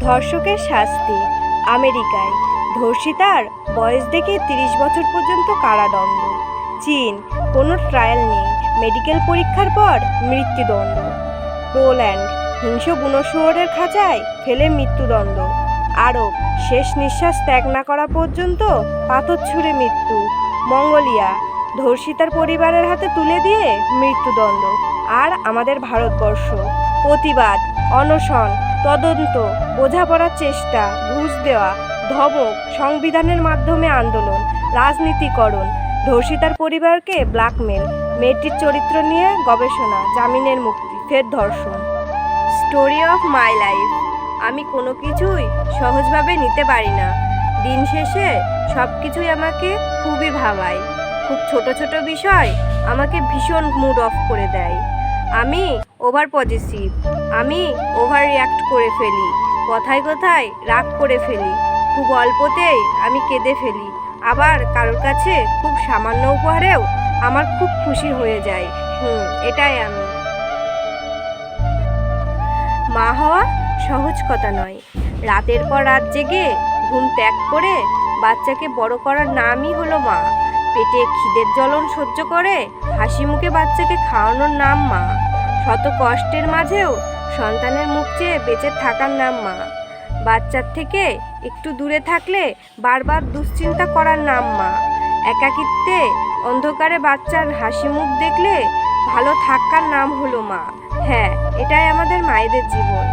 ধর্ষকের শাস্তি। আমেরিকায়। ধর্ষিতার বয়স দেখে তিরিশ বছর পর্যন্ত কারাদণ্ড। চীন, কোনো ট্রায়াল নেই। মেডিকেল পরীক্ষার পর মৃত্যুদণ্ড। পোল্যান্ড, হিংস্র বুনোশুয়োরের খাঁচায় ফেলে মৃত্যুদণ্ড। আরব, শেষ নিঃশ্বাস ত্যাগ না করা পর্যন্ত পাথর ছুঁড়ে মৃত্যু। মঙ্গোলিয়া, ধর্ষিতার পরিবারের হাতে তুলে দিয়ে মৃত্যুদণ্ড। আর আমাদের ভারতবর্ষ। প্রতিবাদ, অনশন তদন্ত, বোঝাপড়ার চেষ্টা, ঘুষ দেওয়া, ধমক, সংবিধানের মাধ্যমে আন্দোলন, রাজনীতিকরণ, ধর্ষিতার পরিবারকে ব্ল্যাকমেল, মেয়েটির চরিত্র নিয়ে গবেষণা, জামিনের মুক্তি, ফের ধর্ষণ। Story of my life. আমি কোনো কিছুই সহজভাবে নিতে পারি না। দিন শেষে সব কিছুই আমাকে খুবই ভাবায়। খুব ছোট ছোট বিষয় আমাকে ভীষণ মুড অফ করে দেয়। আমি ওভার পজিটিভ আমি ওভার রিয়াক্ট করে ফেলি, কথায় কথায় রাগ করে ফেলি, খুব অল্পতেই আমি কেঁদে ফেলি, আবার কারোর কাছে খুব সামান্য উপহারেও আমার খুব খুশি হয়ে যায়, হুম, এটাই আমি। মা হওয়া সহজ কথা নয়, রাতের পর রাত জেগে ঘুম ত্যাগ করে বাচ্চাকে বড় করার নামই হলো মা, পেটে খিদের জ্বলন সহ্য করে হাসি মুখে বাচ্চাকে খাওয়ানোর নাম মা। শত কষ্টের মাঝেও সন্তানের মুখ চেয়ে বেঁচে থাকার নাম মা। বাচ্চার থেকে একটু দূরে থাকলে বারবার দুশ্চিন্তা করার নাম মা। একাকিত্বে অন্ধকারে বাচ্চার হাসি মুখ দেখলে ভালো থাকার নাম হলো মা। হ্যাঁ এটাই আমাদের মায়েদের জীবন।